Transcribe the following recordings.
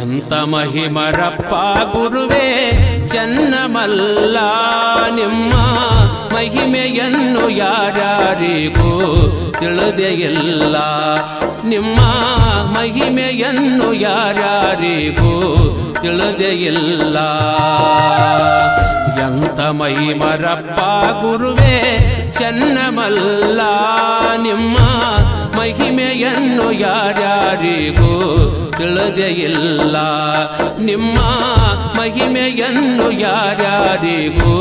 ಎಂತ ಮಹಿಮರಪ್ಪ ಗುರುವೇ ಚನ್ನಮಲ್ಲ ನಿಮ್ಮ ಮಹಿಮೆಯನ್ನು ಯಾರ್ಯಾರಿಗೂ ತಿಳಿದೇ ಇಲ್ಲ. ನಿಮ್ಮ ಮಹಿಮೆಯನ್ನು ಯಾರ್ಯಾರಿಗೂ ತಿಳಿದೇ ಇಲ್ಲ. ಎಂತ ಮಹಿಮರಪ್ಪ ಗುರುವೇ ಚೆನ್ನಮಲ್ಲ ನಿಮ್ಮ ಮಹಿಮೆಯನ್ನು ಯಾರ್ಯಾರಿಗೂ ತಿಳಿದೇ ಇಲ್ಲ. ನಿಮ್ಮ ಮಹಿಮೆಯನ್ನು ಯಾರ್ಯಾರಿಗೂ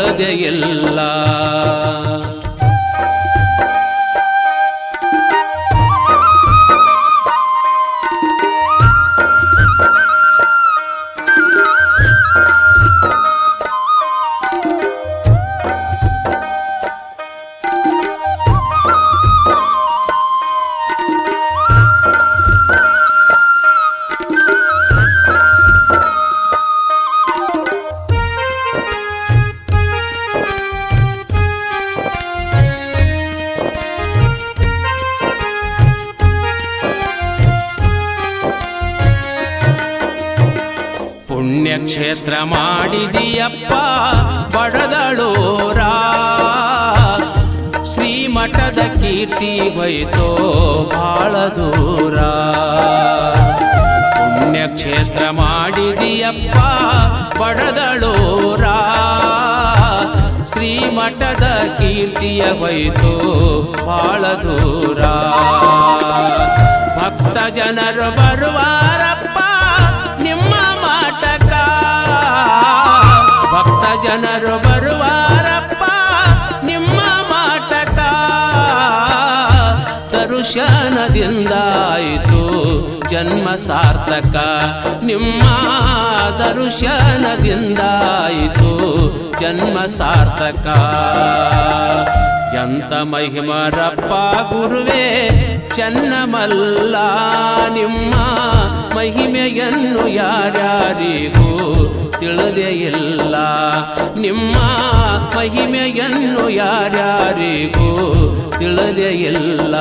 ತಿಳಿದೇ ಮಾಡಿದಿಯಪ್ಪ ಬಡದಳೂರ. ಶ್ರೀಮಠದ ಕೀರ್ತಿ ಹೋಯ್ತೋ ಬಾಳ ದೂರ. ಪುಣ್ಯಕ್ಷೇತ್ರ ಮಾಡಿದಿಯಪ್ಪ, ಬಡದಳೂರ. ಶ್ರೀಮಠದ ಕೀರ್ತಿಯ ಹೋಯ್ತು ಬಾಳ ದೂರ. ಭಕ್ತ ಜನರು ಬರುವಾರಪ್ಪ ಜನರು ಬರುವಾರಪ್ಪ ನಿಮ್ಮ ಮಾಟಕ ದರುಶನದಿಂದಾಯಿತು ಜನ್ಮ ಸಾರ್ಥಕ ನಿಮ್ಮ ದರುಶನದಿಂದಾಯಿತು ಜನ್ಮ ಸಾರ್ಥಕ. ಎಂತ ಮಹಿಮರಪ್ಪ ಗುರುವೇ ಚನ್ನಮಲ್ಲ ನಿಮ್ಮ ಮಹಿಮೆಯನ್ನು ಯಾರ್ಯಾರಿಗೂ ತಿಳಿದೇ ಇಲ್ಲ. ನಿಮ್ಮ ಮಹಿಮೆಯನ್ನು ಯಾರ್ಯಾರಿಗೂ ತಿಳಿದೇ ಇಲ್ಲ.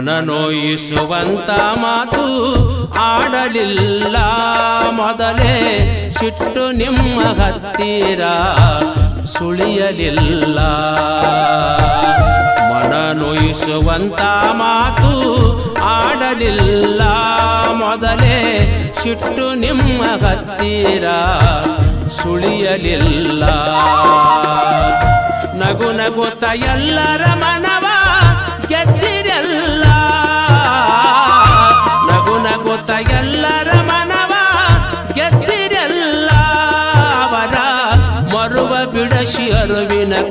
ಮನನೋಯಿಸುವಂತ ಮಾತು ಆಡಲಿಲ್ಲ. ಮೊದಲೇ ಸಿಟ್ಟು ನಿಮ್ಮ ಹತ್ತಿರ ಸುಳಿಯಲಿಲ್ಲ. ಮನನೋಯಿಸುವಂತ ಮಾತು ಆಡಲಿಲ್ಲ. ಮೊದಲೇ ಸಿಟ್ಟು ನಿಮ್ಮ ಹತ್ತಿರ ಸುಳಿಯಲಿಲ್ಲ. ನಗು ನಗುತ್ತ ಎಲ್ಲರ ಮನವ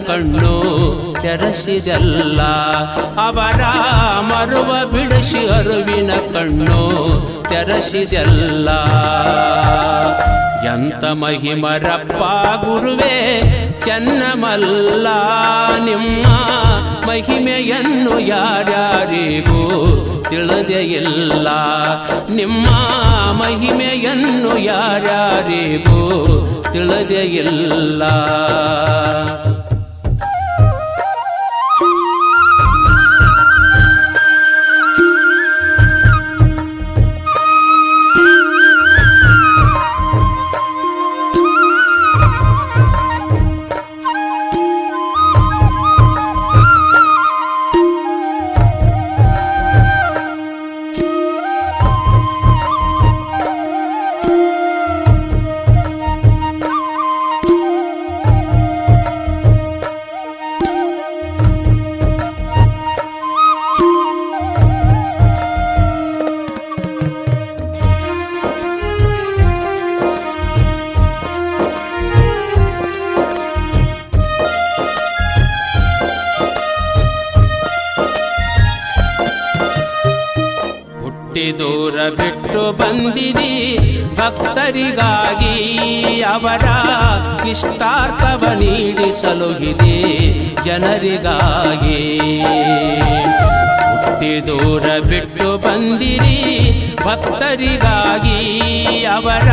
ಕಣ್ಣು ತೆರಸಿದೆಲ್ಲ, ಅವರ ಮರುವ ಬಿಡಿಸಿ ಅರುವಿನ ಕಣ್ಣು ತೆರಸಿದೆಲ್ಲ. ಎಂತ ಮಹಿಮರಪ್ಪ ಗುರುವೇ, ಚೆನ್ನಮಲ್ಲ ನಿಮ್ಮ ಮಹಿಮೆಯನ್ನು ಯಾರ್ಯಾರಿಗೂ ತಿಳಿದೇ ಇಲ್ಲ. ನಿಮ್ಮ ಮಹಿಮೆಯನ್ನು ಯಾರ್ಯಾರಿಗೂ ತಿಳಿದೇ ಇಲ್ಲ. ಹುಟ್ಟಿ ದೂರ ಬಿಟ್ಟು ಬಂದಿದಿ. ಭಕ್ತರಿಗಾಗಿ ಅವರ ಇಷ್ಟಾರ್ಥವ ನೀಡಿಸಲುಗಿದೆ ಜನರಿಗಾಗಿ. ಹುಟ್ಟಿ ದೂರ ಬಿಟ್ಟು ಬಂದಿರಿ. ಭಕ್ತರಿಗಾಗಿ ಅವರ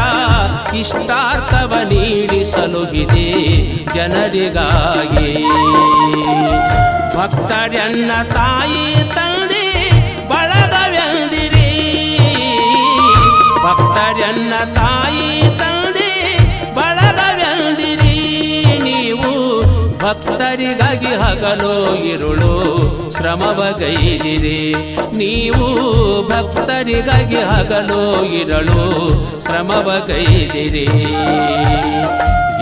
ಇಷ್ಟಾರ್ಥವ ನೀಡಿಸಲುಗಿದೆ ಜನರಿಗಾಗಿ. ಭಕ್ತರನ್ನ ತಾಯಿ ಭಕ್ತರಿಗಾಗಿ ಹಗಲು ಇರುಳು, ಶ್ರಮವಗೈದಿರಿ. ನೀವು ಭಕ್ತರಿಗಾಗಿ ಹಗಲು ಇರಳು, ಶ್ರಮವಗೈದಿರಿ.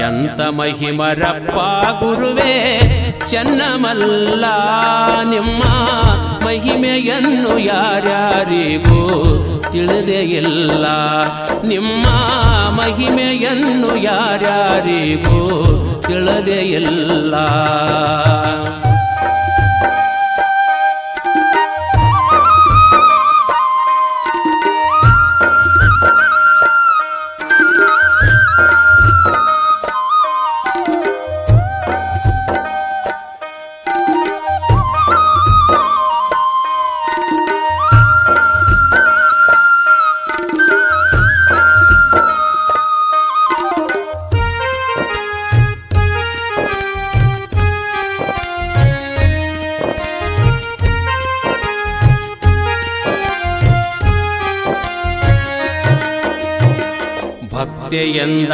ಎಂತ ಮಹಿಮರಪ್ಪ ಗುರುವೇ, ಚೆನ್ನಮಲ್ಲ ನಿಮ್ಮ ಮಹಿಮೆಯನ್ನು ಯಾರ್ಯಾರಿಗೂ ತಿಳಿದೇ ಇಲ್ಲ. ನಿಮ್ಮ ಮಹಿಮೆಯನ್ನು ಯಾರ್ಯಾರಿಗೂ ತಿಳಿದೇ ಇಲ್ಲ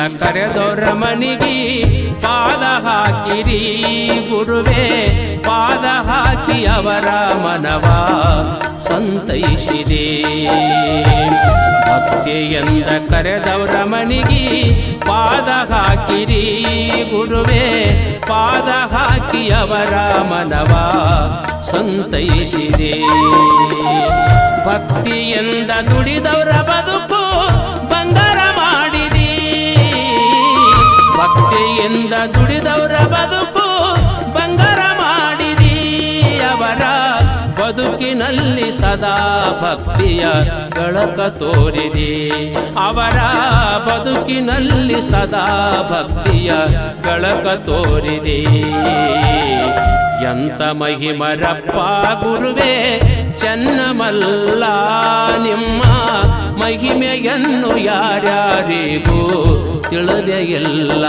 ಕರೆದೊರ ಮನಿಗಿ ಪಾದ ಹಾಕಿರಿ ಗುರುವೇ, ಪಾದ ಹಾಕಿ ಅವರ ಮನವ ಸಂತೈಸಿದೆ. ಎಂದ ಕರೆದವರ ಮನಿಗಿ ಪಾದ ಹಾಕಿರಿ ಗುರುವೇ, ಪಾದ ಹಾಕಿ ಅವರ ಮನವ ಸಂತೈಸಿದೆ. ಭಕ್ತಿಯಿಂದ ದುಡಿದವರ ಬದುಕಿನಲ್ಲಿ ಸದಾ ಭಕ್ತಿಯ ಗಳಕ ತೋರಿದೆ. ಅವರ ಬದುಕಿನಲ್ಲಿ ಸದಾ ಭಕ್ತಿಯ ಬೆಳಕ ತೋರಿದೆ. ಎಂತ ಮಹಿಮರಪ್ಪ ಗುರುವೇ ಚೆನ್ನಮಲ್ಲ ನಿಮ್ಮ ಮಹಿಮೆಯನ್ನು ಯಾರ್ಯಾರಿಗೂ ತಿಳಿದೇ ಇಲ್ಲ.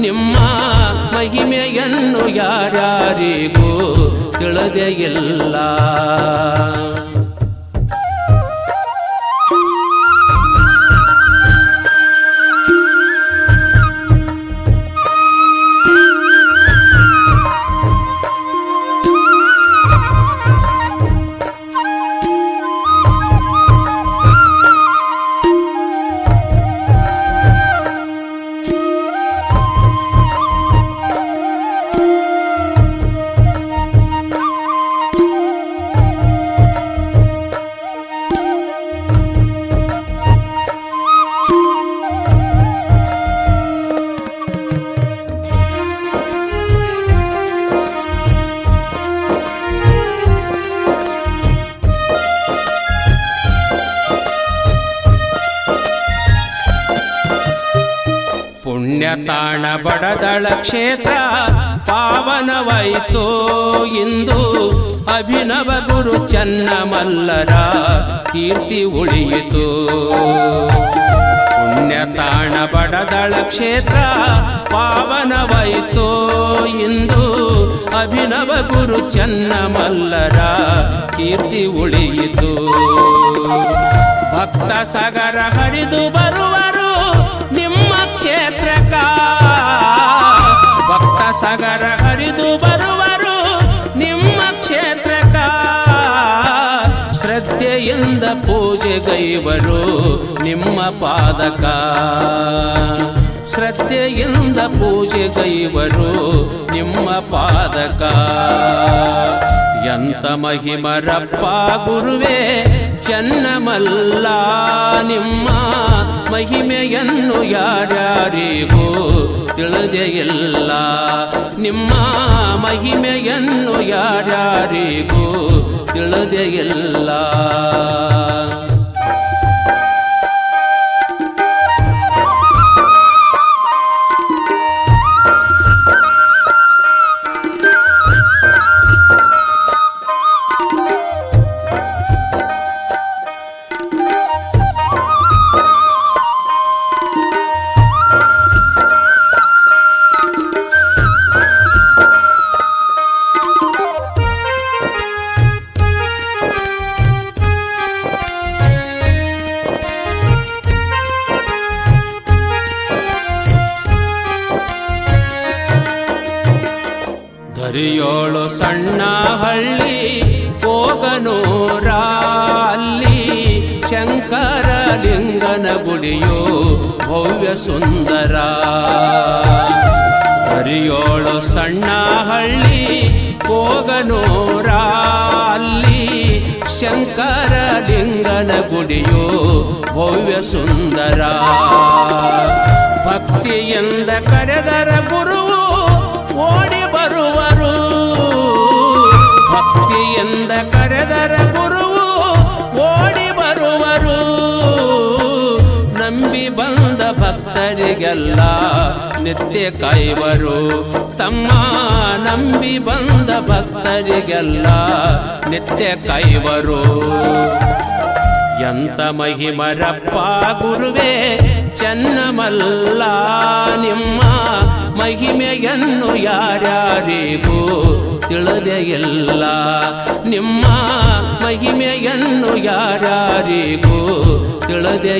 ನಿಮ್ಮ ಮಹಿಮೆಯನ್ನು ಯಾರ್ಯಾರಿಗೂ ತಿಳಿದೇ ಇಲ್ಲ. ಪುಣ್ಯತಾಣ ಬಡದಳ ಕ್ಷೇತ್ರ ಪಾವನವಾಯಿತು ಇಂದು ಅಭಿನವ ಗುರು ಚನ್ನಮಲ್ಲರ ಕೀರ್ತಿ ಉಳಿಯಿತು. ಪುಣ್ಯತಾಣ ಬಡದಳ ಕ್ಷೇತ್ರ ಪಾವನವಾಯಿತು ಇಂದು ಅಭಿನವ ಗುರು ಚನ್ನಮಲ್ಲರ ಕೀರ್ತಿ ಉಳಿಯಿತು. ಭಕ್ತ ಸಾಗರ ಹರಿದು ಬರುವರು. ಕ್ಷೇತ್ರಕ್ಕ ಭಕ್ತ ಸಾಗರ ಹರಿದು ಬರುವರು ನಿಮ್ಮ ಕ್ಷೇತ್ರಕ. ಶ್ರದ್ಧೆಯಿಂದ ಪೂಜೆಗೈವರು ನಿಮ್ಮ ಪಾದಕ. ಶ್ರದ್ಧೆಯಿಂದ ಪೂಜೆಗೈವರು ನಿಮ್ಮ ಪಾದಕ. ಎಂತ ಮಹಿಮರಪ್ಪ ಗುರುವೇ, ಚೆನ್ನಮಲ್ಲ ನಿಮ್ಮ ಮಹಿಮೆಯನ್ನು ಯಾರ್ಯಾರಿಗೂ ತಿಳಿದೇ ಇಲ್ಲ. ನಿಮ್ಮ ಮಹಿಮೆಯನ್ನು ಯಾರ್ಯಾರಿಗೂ ತಿಳಿದೇ ಹರಿಯೋಳು ಸಣ್ಣ ಹಳ್ಳಿ ಹೋಗನೂರ ಅಲ್ಲಿ ಶಂಕರ ಲಿಂಗನ ಗುಡಿಯೋ ಭವ್ಯ ಸುಂದರ. ಹರಿಯೋಳು ಸಣ್ಣ ಹಳ್ಳಿ ಹೋಗನೂರ ಅಲ್ಲಿ ಶಂಕರ ಲಿಂಗನ ಗುಡಿಯೋ ಭವ್ಯ ಸುಂದರ. ಭಕ್ತಿಯಿಂದ ಕರೆದರ ಗುರುವು ಕರೆದರ ಗುರುವು ಓಡಿ ಬರುವರು. ನಂಬಿ ಬಂದ ಭಕ್ತರಿಗೆಲ್ಲ ನಿತ್ಯ ಕೈವರು. ತಮ್ಮ ನಂಬಿ ಬಂದ ಭಕ್ತರಿಗೆಲ್ಲ ನಿತ್ಯ ಕೈವರು. ಎಂತ ಮಹಿಮರಪ್ಪ ಗುರುವೇ ಚೆನ್ನಮಲ್ಲ ನಿಮ್ಮ ಮಹಿಮೆಯನ್ನು ಯಾರ್ಯಾರಿಗೂ ತಿಳದೆ ಎಲ್ಲ ನಿಮ್ಮ ಮಹಿಮೆಯನ್ನು ಯಾರ್ಯಾರಿಗೂ ತಿಳಿದೇ